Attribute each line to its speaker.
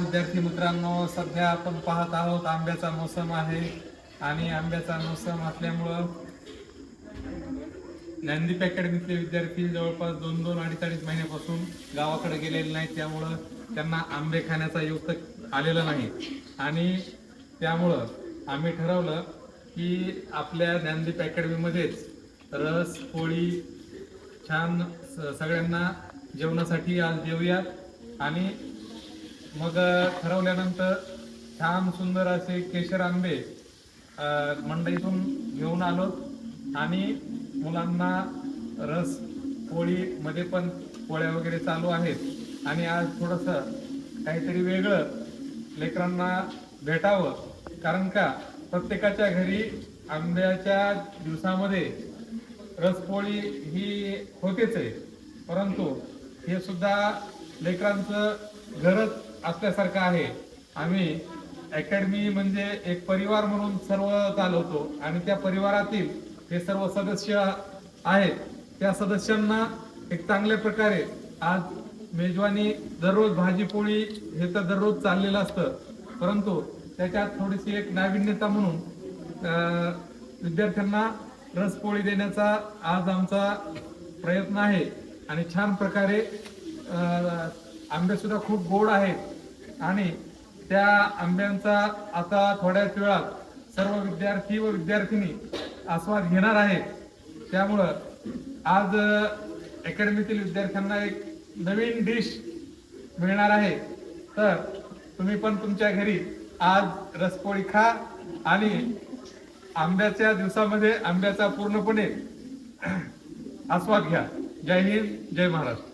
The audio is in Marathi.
Speaker 1: विद्यार्थी मित्रांनो सध्या आपण पाहत आहोत आंब्याचा मोसम आहे आणि आंब्याचा मोसम असल्यामुळं ज्ञानदीप अकॅडमीतले विद्यार्थी जवळपास दोन दोन अडीच अडीच महिन्यापासून गावाकडे गेलेले नाहीत. त्यामुळं त्यांना आंबे खाण्याचा योग आलेला नाही. आणि त्यामुळं आम्ही ठरवलं की आपल्या ज्ञानदीप अकॅडमीमध्येच रस पोळी छान स- सगळ्यांना जेवणासाठी आज देऊया आणि मग ठरवल्यानंतर छान सुंदर असे केशर आंबे मंडईतून घेऊन आलो. आणि मुलांना रस पोळी मध्ये पण पोळ्या वगैरे चालू आहेत. आणि आज थोडस काहीतरी वेगळं लेकरांना भेटावं. कारण का? प्रत्येकाच्या घरी आंब्याच्या दिवसामध्ये रसपोळी ही होतेच आहे. परंतु हे सुद्धा लेकरांचं घरच असल्यासारखं आहे. आम्ही अकॅडमी म्हणजे एक परिवार म्हणून सर्व चालवतो आणि त्या परिवारातील हे सर्व सदस्य आहेत. त्या सदस्यांना एक चांगल्या प्रकारे आज मेजवानी दररोज भाजीपोळी हे तर दररोज चाललेलं असतं. परंतु त्याच्यात थोडीशी एक नाविन्यता म्हणून विद्यार्थ्यांना रसपोळी देण्याचा आज आमचा प्रयत्न आहे. आणि छान प्रकारे आंबेसुद्धा खूप गोड आहेत. आणि त्या आंब्यांचा आता थोड्याच वेळात सर्व विद्यार्थी व विद्यार्थिनी आस्वाद घेणार आहेत. त्यामुळं आज अकॅडमीतील विद्यार्थ्यांना एक नवीन डिश मिळणार आहे. तर तुम्ही पण तुमच्या घरी आज रसपोळी खा आणि आंब्याच्या दिवसामध्ये आंब्याचा पूर्णपणे आस्वाद घ्या. जय हिंद जय महाराष्ट्र.